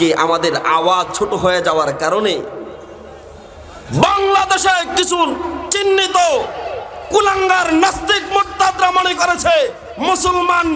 কি আমাদের আওয়াজ ছোট হয়ে যাওয়ার কারণে বাংলাদেশে কিছু চিহ্নিত কুলাঙ্গার নাস্তিক মোর্তাদরা মনে করেছে, মুসলমান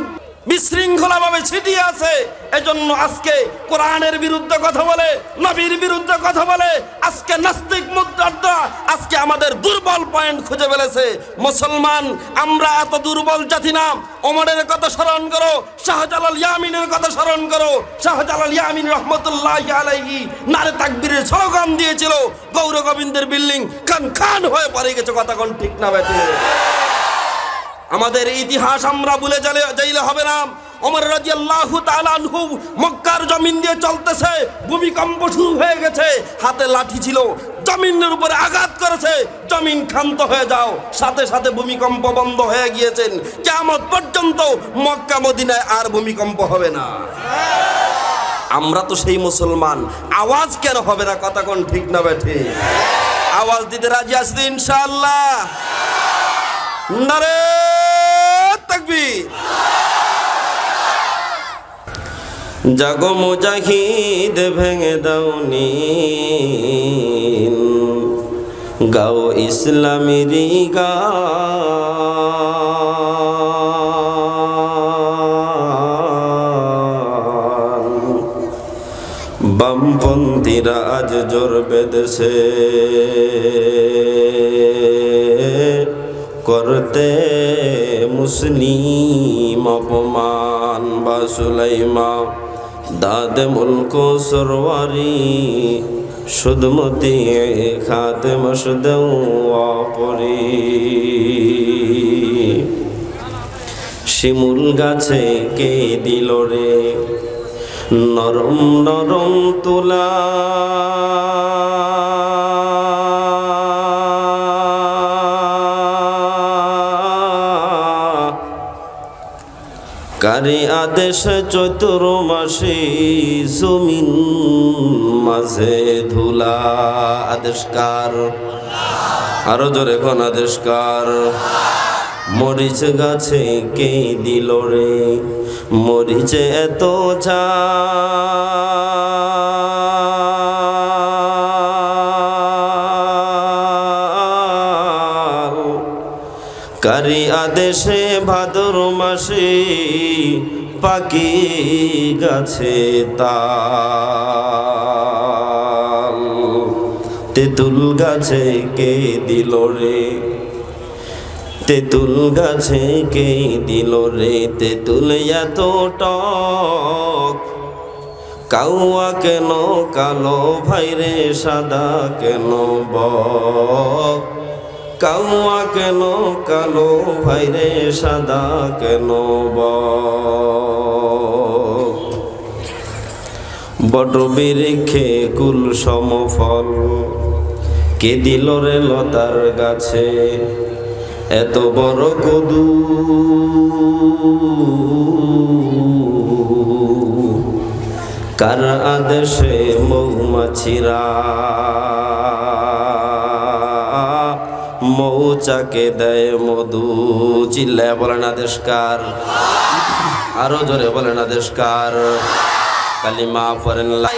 বিশৃঙ্খলা ভাবে ছিটিয়ে আছে। এজন্য আজকে কোরআনের বিরুদ্ধে কথা বলে, নবীর বিরুদ্ধে কথা বলে, আজকে নাস্তিক মুদ্রাটা আজকে আমাদের দুর্বল পয়েন্ট খুঁজে ফেলেছে। মুসলমান, আমরা এত দুর্বল জাতি না। ওমরের কথা স্মরণ করো, শাহজালাল ইয়ামিনের কথা স্মরণ করো। শাহজালাল ইয়ামিন রহমতুল্লাহ আলাইহি নারে তাকবীরের স্লোগান দিয়েছিল গৌর গোবিন্দের বিল্ডিং খান খান হয়ে পড়ে গেছে, কথা কোন ঠিক না বেঠে। আমাদের ইতিহাস আমরা যালে যাইলে হবে না। ওমর রাদিয়াল্লাহু তাআলা আনহু মক্কার জমিন দিয়ে চলতেছে, ভূমিকম্প শুরু হয়ে গেছে, হাতে লাঠি ছিল, জমিনের উপরে আঘাত করেছে, জমিন ক্ষান্ত হয়ে যাও, সাথে সাথে ভূমিকম্প বন্ধ হয়ে গিয়েছেন কিয়ামত পর্যন্ত মক্কা মদিনায় আর ভূমিকম্প হবে না। আমরা তো সেই মুসলমান, আওয়াজ কেন হবে না কথা কোন ঠিক না বেঠে? আওয়াজ দিতে রাজি আসবে ইনশাআল্লাহ। নারে তাকবীর জাগো মুজাহিদ ভেঙে দাওনি গাও ইসলামেরই গান বামপন্থীরা আজ জোর বেঁধেছে। করতে মুসলিম অপমান বা সুলাইমা, দাদ মুলক সরওয়ারি, সুদমতি খাতে মসদেও অপরি শিমুল গাছে কে দিল রে? নরম নরম তুলা। কারি আদেশ চৈতর মাসে জমিন মাঝে ধুলা। আদেশকার আরও জোরে কোন আদেশকার মরিচ গাছে কে দিল রে? মরিচে এত ঝাল। কারি আদেশে ভাদর মাসে পাকি গাছে তাল। তেঁতুল গাছে কে দিল রে? তেঁতুল গাছে কে দিল রে? তেঁতুল এত টক। কাউয়া কেন? কালো ভাইরে সাদা কেন বক? কাউয়া কেন, কালো ভাইরে সাদা কেন বট বৃক্ষে কুল সমফল কে দিল রে লতার গাছে? এত বড় কদু। কার আদেশে মৌমাছিরা মৌচাকে দেয় মধু। চিল্লায় বলেন আদেশকার। আরও জোরে বলেন আদেশকার। কালিমা পড়েন লা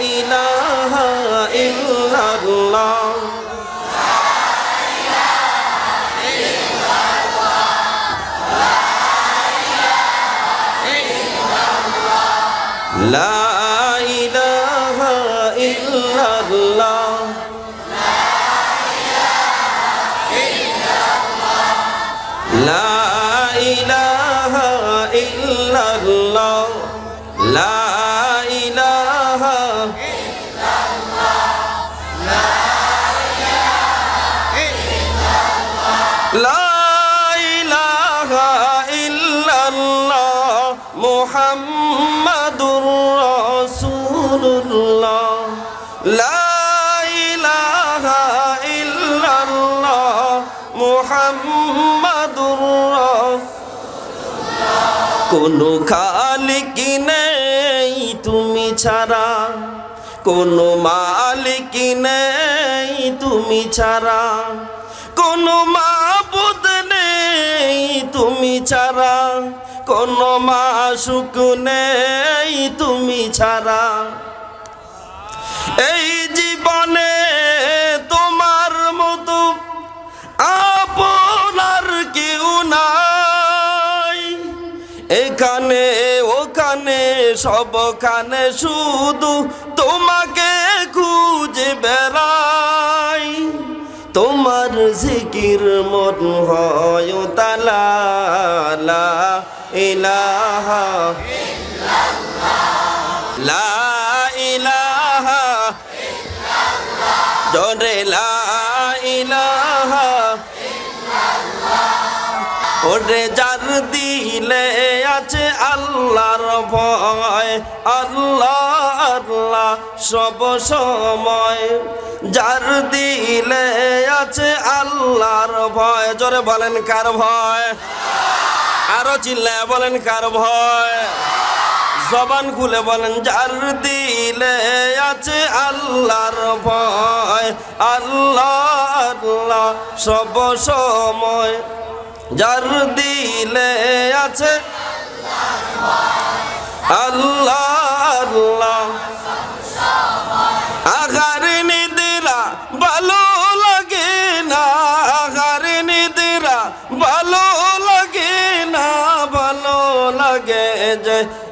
রাসূলুল্লাহ লা ইলাহা ইল্লাল্লাহ কোনো খালিক নেই তুমি ছাড়া, কোনো মালিক নেই তুমি ছাড়া, কোনো মাবুদ নেই তুমি ছাড়া, কোনো মাসুক নেই তুমি ছাড়া। এই জীবনে তোমার মতো আপনার কেউ নাই। এখানে, ওখানে, সবখানে শুধু তোমাকে খুঁজে বেড়াই। তোমার জিকির মন হয় তালা এলাহা জোরে ওরে যার দিলে আছে আল্লাহর ভয় আল্লাহ আল্লাহ সব সময়। যার দিলে আছে আল্লাহর ভয়, জোরে বলেন কার ভয়? আরও চিল্লায় বলেন কার ভয়? জবান খুলে বলেন, যার দিলে আছে আল্লাহর ভয় আল্লাহ আল্লাহ সব সময়। যার দিলে আছে আল্লাহ আল্লাহ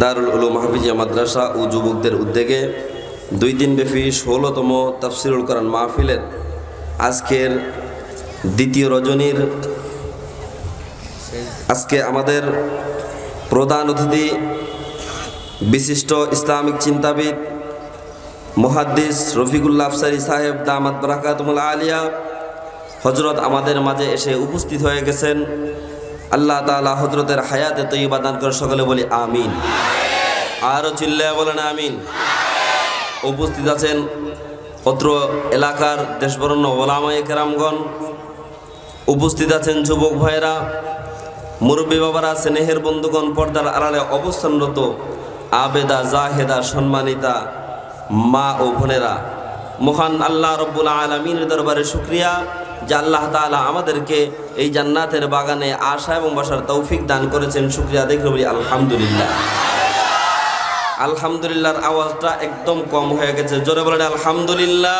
দারুল উলুম হাফিজিয়া মাদ্রাসা ও যুবকদের উদ্যোগে দুই দিন ব্যাপী ষোলোতম তাফসিরুল কোরআন মাহফিলের আজকের দ্বিতীয় রজনীর আজকে আমাদের প্রধান অতিথি বিশিষ্ট ইসলামিক চিন্তাবিদ মুহাদ্দিস রফিকুল্লা আফসারি সাহেব দামাত বরাকাতুমুল আলিয়া হজরত আমাদের মাঝে এসে উপস্থিত হয়ে গেছেন। আল্লাহ তালা হজরতের হায়াতে তৈবা দান করে সকলে বলি আমিন। আরও চিল্লায় বলেন আমিন। উপস্থিত আছেন অত্র এলাকার দেশবরণ্য ওলামায়ে কেরামগণ। উপস্থিত আছেন যুবক ভাইয়েরা, মুরব্বী বাবারা, স্নেহের বন্ধুগণ, পর্দার আড়ালে অবস্থানরত আবেদা, জাহেদা, সম্মানিতা মা ও বোনেরা। মহান আল্লাহ রব্বুল আলমিনের দরবারে শুক্রিয়া। যে আল্লাহ তাআলা আমাদেরকে এই জান্নাতের বাগানে আশা এবং বসার তৌফিক দান করেছেন, শুক্রিয়া দেখে বলি আলহামদুলিল্লাহ। আলহামদুলিল্লাহর আওয়াজটা একদম কম হয়ে গেছে। জোরে বলেন, আলহামদুলিল্লাহ।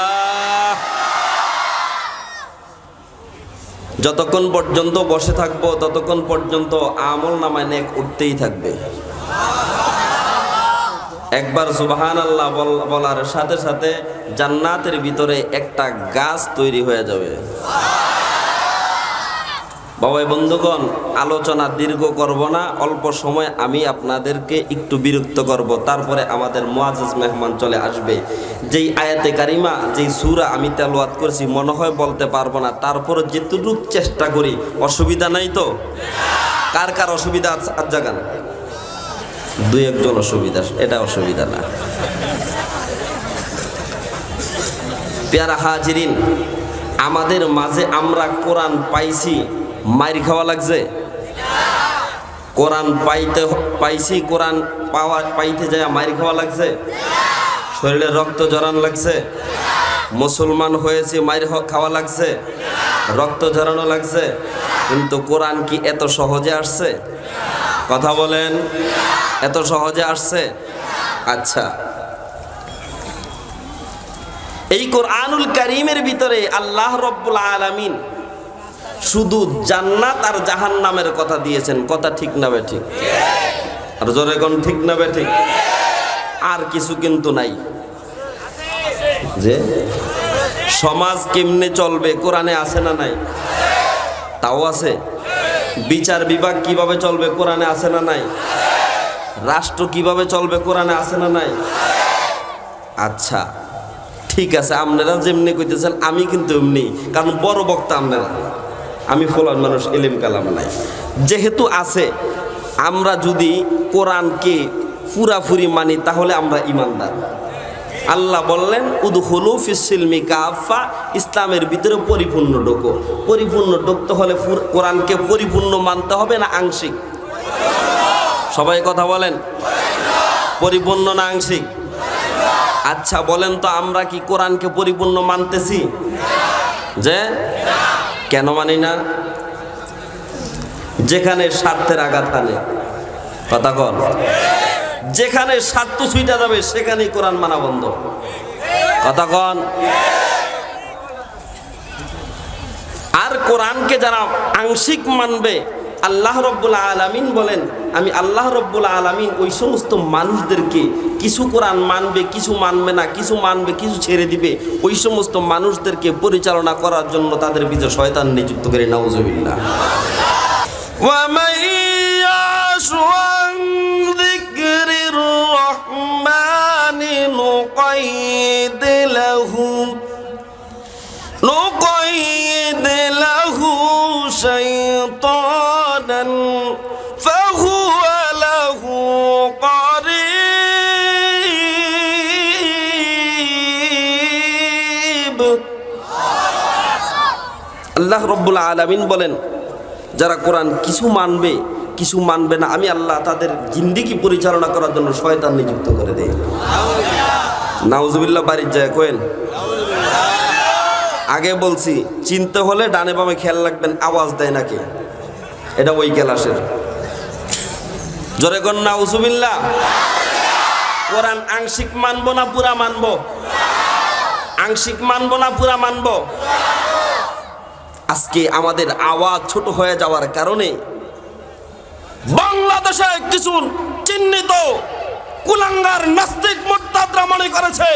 যতক্ষণ পর্যন্ত বসে থাকব, ততক্ষণ পর্যন্ত আমল নামায় নেক উঠতেই থাকবে। একবার সুবাহান আল্লাহ বলার সাথে সাথে জান্নাতের ভিতরে একটা গাছ তৈরি হয়ে যাবে। বাবাই বন্ধুগণ, আলোচনা দীর্ঘ করব না, অল্প সময় আমি আপনাদেরকে একটু বিরক্ত করব। তারপরে আমাদের মুআজ্জিজ মেহমান চলে আসবে। যেই আয়াতে কারিমা, যেই সূরা আমি তেলাওয়াত করেছি, মনে হয় বলতে পারব না। তারপরে যেটুকু চেষ্টা করি, অসুবিধা নাই তো? কার কার অসুবিধা আছে? আজ জাগান। দুই একজন অসুবিধা, এটা অসুবিধা না। পেয়ারা হাজিরিন, আমাদের মাঝে আমরা কোরআন পাইছি, মাইর খাওয়া লাগছে? কোরআন পাইতে পাইছি, কোরআন পাওয়া, পাইতে যায় মাইর খাওয়া লাগছে? শরীরে রক্ত জরান লাগছে? মুসলমান হয়েছে, মাইর খাওয়া লাগছে? রক্ত ঝরানো লাগছে? কিন্তু কোরআন কি এত সহজে আসছে? কথা বলেন। এত সহজে আসছে? আচ্ছা। এই কোরআনুল করিমের ভিতরে আল্লাহ রব্বুল আলামিন শুধু জান্নাত আর জাহান্নামের কথা দিয়েছেন। কথা ঠিক না বে ঠিক? আর জোরে কোন ঠিক না বে ঠিক? আর কিছু কিন্তু নাই। যে? সমাজ কেমনে চলবে? কোরআনে আছে না নাই? তাও আছে? বিচার বিভাগ কীভাবে চলবে, কোরআনে আছে না নাই? রাষ্ট্র কীভাবে চলবে, কোরআনে আছে না নাই? আচ্ছা ঠিক আছে, আপনারা যেমনি কইতেছেন, আমি কিন্তু এমনি, কারণ বড় বক্তা আপনারা। আমি ফলার মানুষ, এলিম কালাম নাই। যেহেতু আছে, আমরা যদি কোরআনকে পুরাপুরি মানি, তাহলে আমরা ইমানদার। আল্লাহ বললেন উদহুলু ফিসিলমি কাফা ইসলামের ভিতরে পরিপূর্ণ ডোকো পরিপূর্ণ ডোকতে হলে কোরআনকে পরিপূর্ণ মানতে হবে না আংশিক? সবাই কথা বলেন? পরিপূর্ণ না আংশিক? আচ্ছা বলেন তো আমরা কি কোরআনকে পরিপূর্ণ মানতেছি? যে? কেন মানি না? যেখানে স্বার্থের আঘাত আনে কথা কর যেখানে স্বার্থ ছুইটা যাবে, সেখানেই কোরআন মানা বন্ধ। কথা কন। আর কোরআনকে যারা আংশিক মানবে, আল্লাহ রব্বুল আলামিন বলেন, আমি আল্লাহ রব্বুল আলামিন ওই সমস্ত মানুষদেরকে কিছু কোরআন মানবে, কিছু মানবে না, কিছু মানবে, কিছু ছেড়ে দিবে, ওই সমস্ত মানুষদেরকে পরিচালনা করার জন্য তাদের ভিতরে শয়তান নিযুক্ত করে, নাউজুবিল্লাহ। نقيد له نقيد له شيطانا فهو له قريب আল্লাহ রব্বুল আলামিন বলেন যারা কোরআন কিছু মানবে কিছু মানবে না, আমি আল্লাহ তাদের জিন্দিগি পরিচালনা করার জন্য শয়তান নিযুক্ত করে দেয় নাউজুবিল্লাহ, বাড়ির যায়, কোয়েন? আগে বলছি, চিনতে হলে ডানে বামে খেয়াল রাখবেন, আওয়াজ দেয় নাকি এটা ওই ক্লাসের। জোরে কর নাউজুবিল্লাহ। কোরআন আংশিক মানবো না পুরা মানবো? আংশিক মানবো না পুরা মানবো? আজকে আমাদের আওয়াজ ছোট হয়ে যাওয়ার কারণে বাংলাদেশে কিছু চিহ্নিত কুলাঙ্গার নাস্তিক মোর্তাদরা মনে করেছে।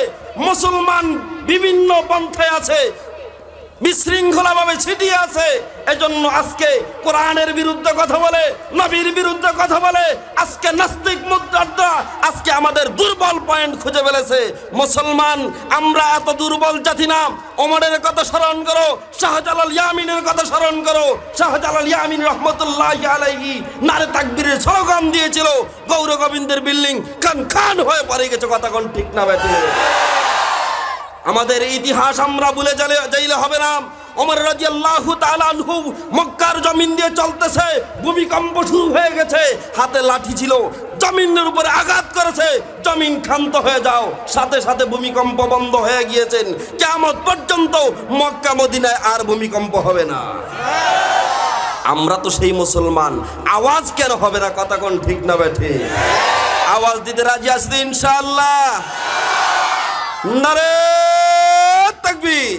মুসলমান বিভিন্ন পন্থায় আছে, বিশৃঙ্খলাভাবে ছিটিয়ে আছে। এজন্য আজকে কোরআনের বিরুদ্ধে কথা বলে, নবীর বিরুদ্ধে কথা বলে, আজকে নাস্তিক মুদ্রাটা আজকে আমাদের দুর্বল পয়েন্ট খুঁজে ফেলেছে। মুসলমান, আমরা এত দুর্বল জাতি না। ওমরের কথা স্মরণ করো, শাহজালাল ইয়ামিনের কথা স্মরণ করো। শাহজালাল ইয়ামিন রহমতুল্লাহ আলাইহি নারে তাকবীরের স্লোগান দিয়েছিল, গৌর গোবিন্দের বিল্ডিং খান খান হয়ে পড়ে গেছে কথা কোন ঠিক না বেটে আমাদের ইতিহাস আমরা ভুলে যাইলে হবে না। ওমর রাদিয়াল্লাহু তাআলা আনহু মক্কার জমিন দিয়ে চলতেছে, ভূমিকম্প শুরু হয়ে গেছে, হাতে লাঠি ছিল, জমিনের উপরে আঘাত করেছে, জমিন ক্ষান্ত হয়ে যাও, সাথে সাথে ভূমিকম্প বন্ধ হয়ে গিয়েছেন। কিয়ামত পর্যন্ত মক্কা মদিনায় আর ভূমিকম্প হবে না। আমরা তো সেই মুসলমান, আওয়াজ কেন হবে না কথা কোন ঠিক না বেঠে আওয়াজ দিতে রাজি আসবে ইনশাআল্লাহ? নারে তাকবীর।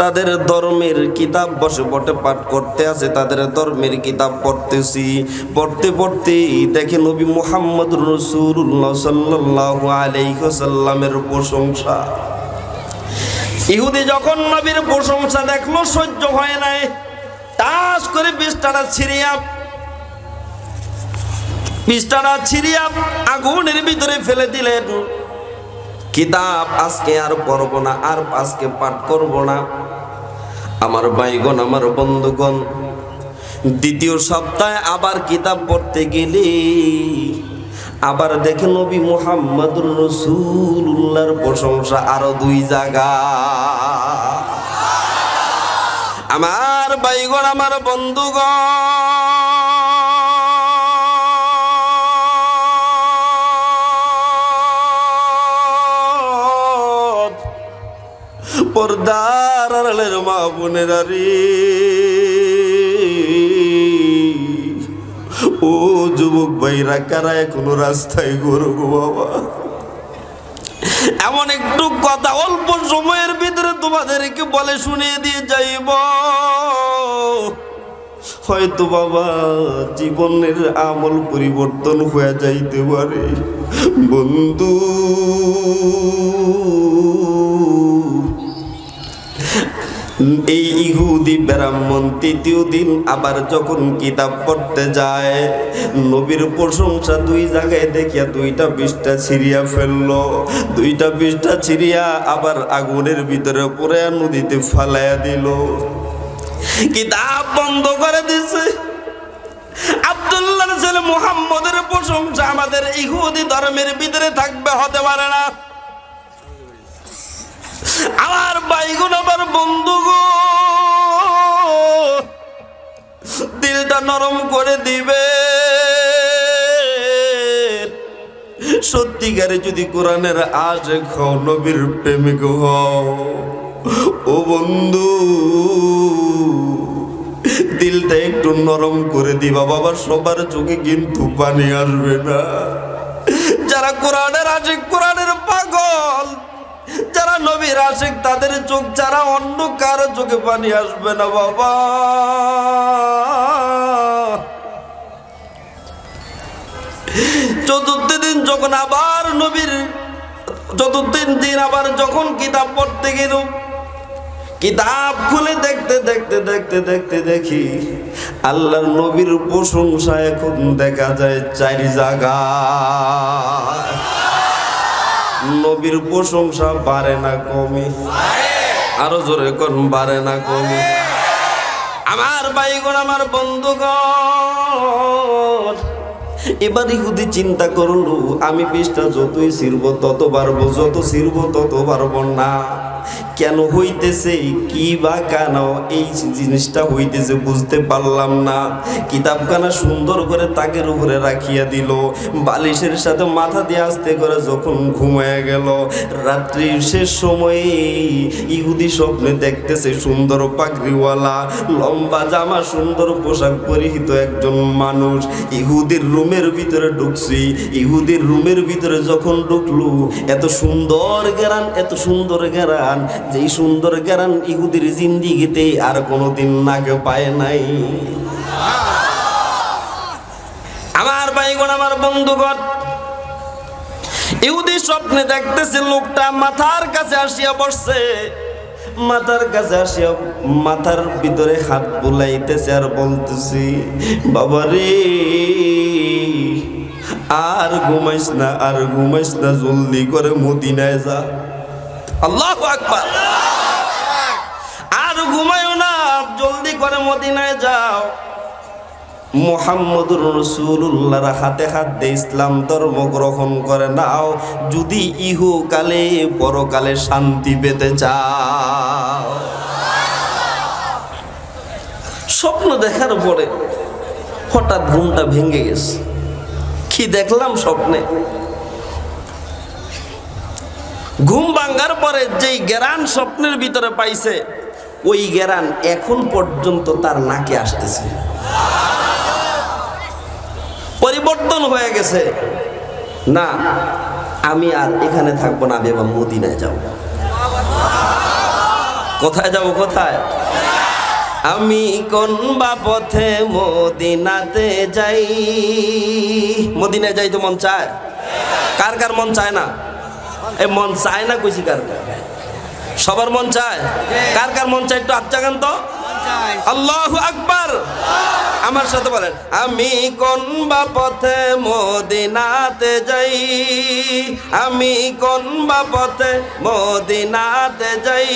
তাদের ধর্মের কিতাব বসে বটে পাঠ করতে আছে, তাদের ধর্মের কিতাব পড়তেছি। পড়তে পড়তে দেখে নবী মুহাম্মদ রসুল্লাহ সাল্লাহ আলাইসাল্লামের প্রশংসা। ইহুদি যখন নবীর প্রশংসা দেখল, সহ্য হয় নাই। তাস করে বিষ্টারা ছিড়িয়া বিষ্টারা ছিড়িয়া আগুনের ভিতরে ফেলে দিলেন। কিতাব আজকে আর পড়ব না, আর আজকে পাঠ করব না। আমার ভাইগণ, আমার বন্ধুগণ, দ্বিতীয় সপ্তাহে আবার কিতাব পড়তে গেলে আবার দেখে নবী মুহাম্মদুর রসুল্লাহর প্রশংসা আরও দুই জায়গা। আমার ভাইগণ, আমার বন্ধুগণ পর্দার আড়ালের মা বোনেরা রে ও যুবক ভাইরা, কারা এখনও রাস্তায় গরু গো বাবা? এমন একটু কথা অল্প সময়ের ভিতরে তোমাদেরকে বলে শুনিয়ে দিয়ে যাইব। হয়তো বাবা, জীবনের আমল পরিবর্তন হয়ে যাইতে পারে। বন্ধু এই ইহুদি ব্রাহ্মণ তৃতীয় দিন আবার যখন কিতাব পড়তে যায়, নবীর প্রশংসা দুই জায়গায় দেখিয়া দুইটা পৃষ্ঠা ছিঁড়িয়া ফেলল। দুইটা পৃষ্ঠা ছিঁড়িয়া আবার আগুনের ভিতরে পড়ে নদীতে ফালাইয়া দিল। কিতাব বন্ধ করে দিছে। আব্দুল্লাহ ছেলে মুহাম্মদের প্রশংসা আমাদের ইহুদি ধর্মের ভিতরে থাকবে হতে পারে না। বাইগুন আমার বন্ধু গো। দিলটা নরম করে দিবে। সত্যিকারে যদি কোরআনের আশে নবীর প্রেমিক ও বন্ধু, দিলটা একটু নরম করে দিবা বাবা সবার চোখে কিন্তু পানি আসবে না। যারা কোরআনের আশিক কোরআনের পাগল যারা নবীর আশিক, তাদের চোখ যারা অন্য কারও চোখে পানি আসবে না বাবা। চতুর্থ দিন যখন আবার নবীর, চতুর্থ দিন আবার যখন কিতাব পড়তে গেল, কিতাব খুলে দেখতে দেখতে দেখতে দেখতে দেখি আল্লাহর নবীর প্রশংসা এখন দেখা যায় চার জায়গা নবীর প্রশংসা বাড়ে না কমে। আরও জোরে কোন বাড়ে না কমে। আমার বাইগণ আমার বন্ধুগণ, এবার ইহুদি চিন্তা করল আমি বিষটা যতই ছিড়ব, ততবার যত ছিড়ব তত পারব না কেন হইতেছে? কি বা কেন এই জিনিসটা হইতেছে বুঝতে পারলাম না। কিতাবখানা সুন্দর করে তাকের উপরে রাখিয়া দিল। বালিশের সাথে মাথা দিয়ে আস্তে করে যখন ঘুমায় গেল, রাত্রির শেষ সময়ে ইহুদি স্বপ্নে দেখতেছে সুন্দর পাগড়িওয়ালা, লম্বা জামা, সুন্দর পোশাক পরিহিত একজন মানুষ। ইহুদির রুমের ভিতরে ঢুকছি। ইহুদির রুমের ভিতরে যখন ঢুকলু, এত সুন্দর গেরান, এত সুন্দর গেরান। যেই সুন্দর গেরান ইহুদির জিন্দিগিতে আর কোনোদিন নাকে পায় নাই। আমার ভাইগণ, আমার বন্ধুগণ, ইহুদি স্বপ্নে দেখতেছে লোকটা মাথার কাছে আসিয়া বসছে। মাথার কাছে আসিয়া মাথার ভিতরে হাত বুলাইতেছে আর বলতেছি, বাবা রে, আর ঘুমাইস না, আর ঘুমাইস না, জলদি করে মদিনায় যা। আল্লাহ আকবার। আর ঘুমায়ও না, জলদি করে মদিনায় যাও। মোহাম্মদুর রসুল্লাহর হাতে হাত দিয়ে ইসলাম ধর্ম গ্রহণ করে নাও। যদি ইহু কালে পরকালে শান্তি পেতে চাও। স্বপ্ন দেখার পরে হঠাৎ ঘুমটা ভেঙে গেছে। কি দেখলাম স্বপ্নে? ঘুম ভাঙ্গার পরে যেই জ্ঞান স্বপ্নের ভিতরে পাইছে, ওই জ্ঞান এখন পর্যন্ত তার নাকে আসতেছে। পরিবর্তন হয়ে গেছে। না, আমি আর এখানে থাকব না, আমি মদিনায় যাব। কোথায় যাব, কোথায়? আমি কোন বা পথে মদিনাতে যাই? মদিনায় যাই তো মন চায়? কার কার মন চায় না? এ মন চায় না কইছি কার সবার মন চায়? কার কার মন চায় একটু জাগান তো। আল্লাহ আকবার। আমার সাথে বলেন, আমি কোন বা পথে মদিনাতে যাই? আমি কোন বা পথে মদিনাতে যাই?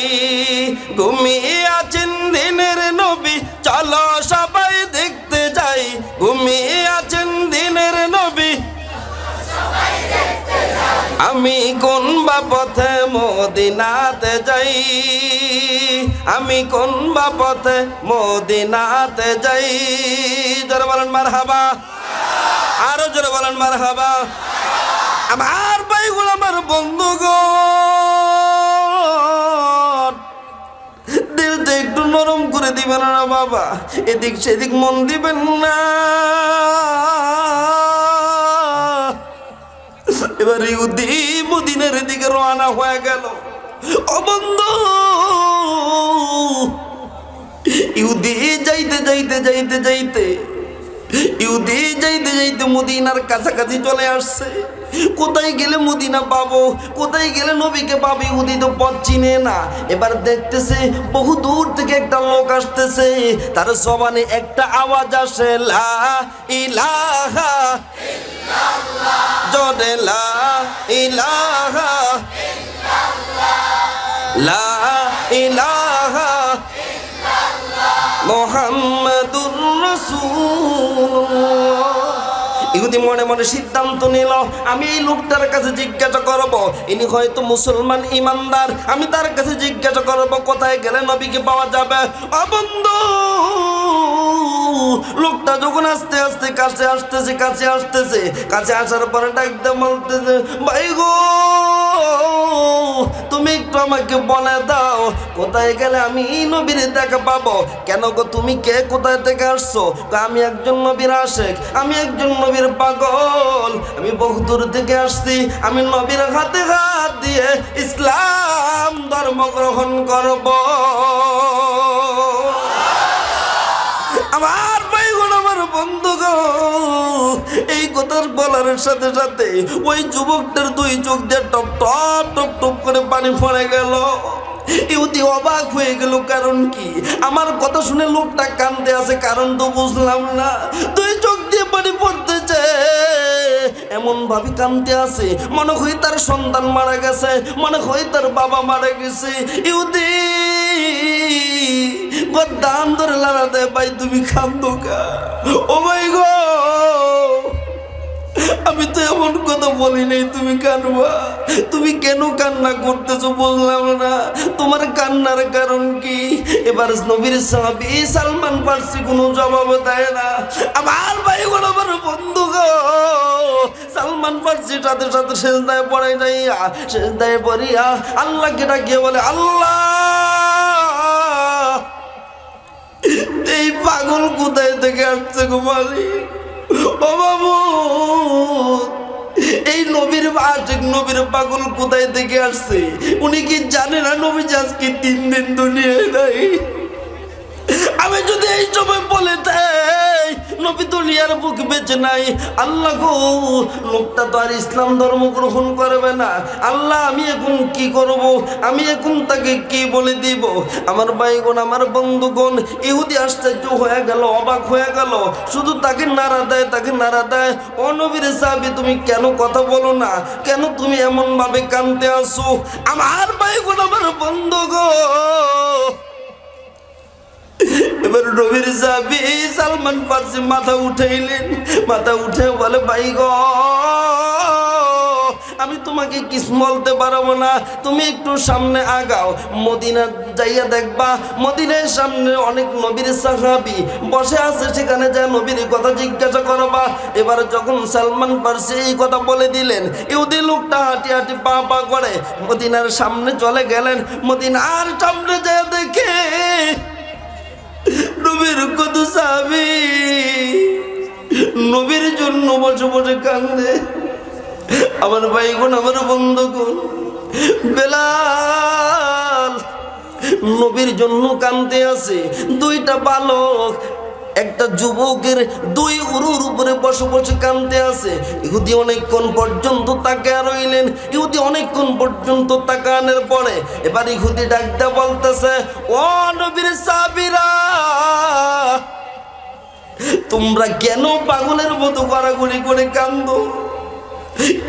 ঘুমিয়ে আছেন নবী, চলো সবাই দেখতে যাই। ঘুমিয়ে আছেন নবী আমি কোন বা পথে মদিনাতে যাই? আমি কোন বা পথে মদিনাতে যাই? জোরে বলেন মার হাবা আরও জোরে বলেন মার হাবা আমার ভাইগুলো আমার বন্ধুগণ। একটু নরম করে দিবেন না বাবা। এদিক সেদিক মন দিবেন না। এবার ইহুদি মদিনের দিকে রওনা হয়ে গেল। অবন্ধ বন্ধু! ইহুদি যাইতে যাইতে যাইতে যাইতে, ইহুদি যাইতে যাইতে মদিনার কাছাকাছি চলে আসছে। কোথায় গেলে মদিনা পাবো? কোথায় গেলে নবীকে পাবে ইহুদি? তো পথ চিনে না। এবার দেখতেছে বহু দূর থেকে একটা লোক আসতেছে। তার জবানে একটা আওয়াজ আসে, লা মোহাম্মদুর রাসূলুল্লাহ। ইহুদি মনে মনে সিদ্ধান্ত নিল, আমি এই লোকটার কাছে জিজ্ঞাসা করব। ইনি হয়তো মুসলমান ইমানদার। আমি তার কাছে জিজ্ঞাসা করব, কোথায় গেলে নবীকে পাওয়া যাবে? অবন্ধ লোকটা যখন আস্তে আস্তে কাছে আসতেছে কাছে আসতেছে, কাছে আসার পরে ডাকতে বলতেছে, ভাই গো, তুমি একটু আমাকে বলে দাও, কোথায় গেলে আমি নবীর দেখা পাবো? কেন গো তুমি কে? কোথায় থেকে আসছো? আমি একজন নবীর আশেক, আমি একজন নবীর পাগল। আমি বহু দূর থেকে আসছি, আমি নবীর হাতে হাত দিয়ে ইসলাম ধর্ম গ্রহণ করব। আমার বন্ধুগণ এই কথার বলার সাথে সাথে ওই যুবকটার দুই চোখ দিয়ে টপ টপ টপ টপ করে পানি পড়ে গেল। ইউতি অবাক হয়ে গেল, কারণ কি? আমার কথা শুনে লোকটা কান্দে আছে, কারণ তো বুঝলাম না। দুই চোখ দিয়ে পানি পড়তেছে। এমন ভাবে কান্দতে আছে, মনে হয় তার সন্তান মারা গেছে, মনে হয় তার বাবা মারা গেছে। ইউদি দাম ধরে দেয় ভাই, তুমি কান্দো কা? ও মাই গো! আমি তো এমন কথা বলি নাই, তুমি কানবা? তুমি কেন কান্না করতেছো বললাম না। তোমার কান্নার কারণ কি? এবার নবীর সাহাবি সালমান পারসি কোনো জবাব দেয় না। আমার ভাই আমার বন্ধু গো! সালমান পারসি সাথে সাথে শেষ দায় পড়ে যাইয়া শেষ দায় পড়িয়া আল্লাহকে ডাকিয়ে বলে, আল্লাহ! এই পাগল কোথায় থেকে আসছে গো ও বাবু, এই নবীর আশেখ নবীর পাগল কোথায় থেকে আসছে? উনি কি জানে না নবী আজকে তিন দিন দুনিয়ায় নাই? আমি যদি এই সময় বলে দেই, নবী দুনিয়ার বুক বেঁচে নাই। আল্লাহ গো, লোকটা তো আর ইসলাম ধর্ম গ্রহণ করবে না। আল্লাহ, আমি এখন কি করব? আমি এখন তাকে কি বলে দিব? আমার ভাইগণ, আমার বন্ধুগণ, ইহুদি আশ্চর্য হয়ে গেল, অবাক হয়ে গেল। শুধু তাকে নাড়া দেয়, তাকে নাড়া দেয়। ও নবীর সাহাবি, তুমি কেন কথা বলো না? কেন তুমি এমন ভাবে কানতে আসো আমার ভাইগণ, আমার বন্ধুগণ এবার রবির সাবি সালমান পারসি মাথা উঠাইলেন। মাথা উঠে বলে, ভাই গো, আমি তোমাকে কিছু বলতে পারব না। তুমি একটু সামনে আগাও। মদিনা যাইয়া দেখবা, মদিনার সামনে অনেক নবীর সাহাবি বসে আছে। সেখানে যা নবীর কথা জিজ্ঞাসা করবা। এবার যখন সালমান পারসি এই কথা বলে দিলেন ইউদি লোকটা হাঁটি হাঁটি পা পা করে মদিনার সামনে চলে গেলেন। মদিনার সামনে যা দেখে নবীর কত সাবি। নবীর জন্য বসে বসে কান্দে। আমার ভাই গুণ আমার বন্ধুগুণ বেলাল, নবীর জন্য কান্দতে আছে দুইটা বালক, একটা যুবকের দুই উরুর উপরে বসে বসে কান্দতে আছে ইহুদি অনেকক্ষণ পর্যন্ত তাকে রইলেন। ইহুদি অনেকক্ষণ পর্যন্ত তাকানোর পরে এবার ইহুদি ডাকতে বলতেছে, ও নবীর সাবিরা তোমরা কেন পাগলের মতো গড়াগড়ি করে কান্দো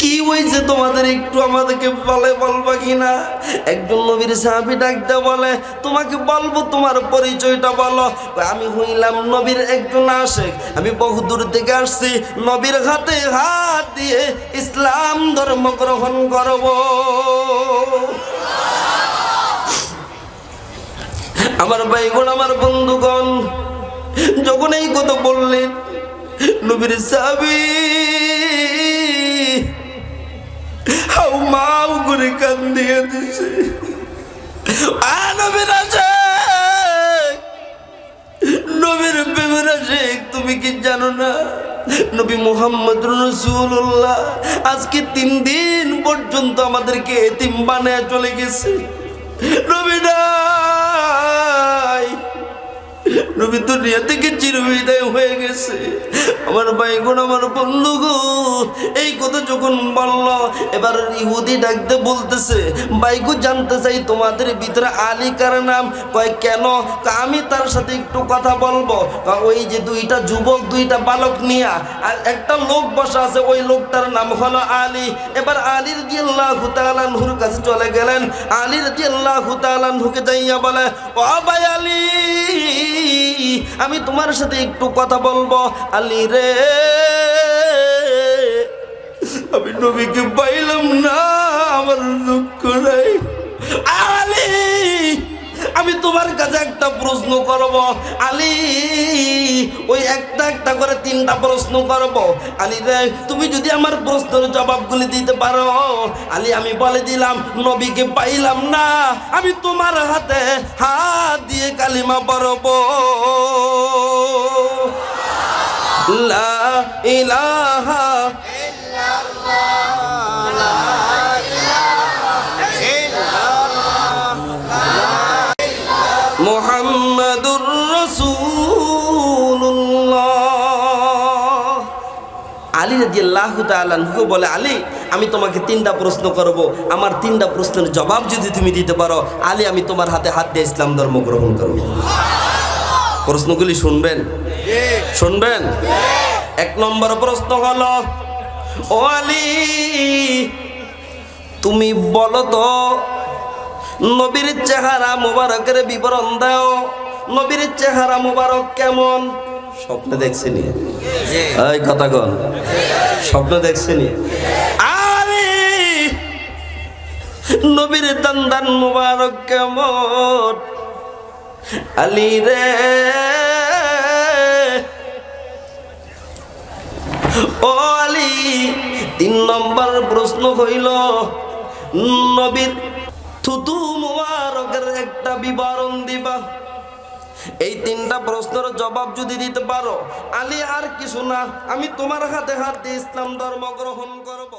কি হয়েছে তোমাদের? একটু আমাদেরকে বলে বলবা কিনা? একজন নবীর সাহাবি ডাকতে বলে, তোমাকে বলব, তোমার পরিচয়টা বলো। আমি হইলাম নবীর একজন আশেক। আমি বহু দূর থেকে আসছি, নবীর হাতে হাত দিয়ে ইসলাম ধর্ম গ্রহণ করব। আমার ভাইগণ আমার বন্ধুগণ যখন এই কথা বললেন, নবীর সাহাবি, হাউ মাউ করে কান দিয়ে দিছে নবীর আশেক, নবীর প্রেমের আশেক, তুমি কি জানো না? নবী মোহাম্মদ রসুল্লাহ আজকে তিন দিন পর্যন্ত আমাদেরকে এতিম বানায় চলে গেছে। নবী নাই। নবী দুনিয়া থেকে চিরবিদায় হয়ে গেছে। আমার ভাইগুন আমার বন্ধুগো, এই কথা যখন বলল, এবার ইহুদি ডাকতে বলতেছে বাইকু জানতে চাই তোমাদের ভিতরে আলী কার নাম? কয়, কেন? আমি তার সাথে একটু কথা বলব। ওই যে দুইটা যুবক, দুইটা বালক নিয়া, আর একটা লোক বসা আছে, ওই লোকটার নাম হলো আলী। এবার আলীর দিয়াল্লাহ হুতালানহুর কাছে চলে গেলেন। আলীর দিয়াল্লাহ হুতালানহুকে যাইয়া বলে, ও ভাই আলী আমি তোমার সাথে একটু কথা বলব, আলী রে। আমি নবীকে পাইলাম না, আমার দুঃখ নাই। আলী! আমি তোমার কাছে একটা প্রশ্ন করব। আলী, ওই একটা একটা করে তিনটা প্রশ্ন করব। আলী রে, তুমি যদি আমার প্রশ্নের জবাবগুলি দিতে পারো। আলী, আমি বলে দিলাম, নবীকে পাইলাম না। আমি তোমার হাতে হাত দিয়ে কালিমা পরব লা ইলাহা মোহাম্মদুর আলী রাজি আল্লাহ বলে, আলী, আমি তোমাকে তিনটা প্রশ্ন করব। আমার তিনটা প্রশ্নের জবাব যদি তুমি দিতে পারো, আলী, আমি তোমার হাতে হাত দিয়ে ইসলাম ধর্ম গ্রহণ করব। প্রশ্নগুলি শুনবেন? শুনবেন? এক নম্বর প্রশ্ন হলো, ও আলী, তুমি বলো তো, নবীর চেহারা মোবারকের বিবরণ দাও। নবীর চেহারা মোবারক কেমন? স্বপ্নে দেখছিনি? এই কথা কন স্বপ্ন দেখছিনি? আরে, নবীর দান দান মোবারক কেমন? আলী রে, ও আলী, তিন নম্বর প্রশ্ন হইল, নবীর থুতু মুবারকের একটা বিবরণ দিবা। এই তিনটা প্রশ্নের জবাব যদি দিতে পারো, আলী আর কিছু না, আমি তোমার হাতে হাত দিয়ে ইসলাম ধর্ম গ্রহণ করব।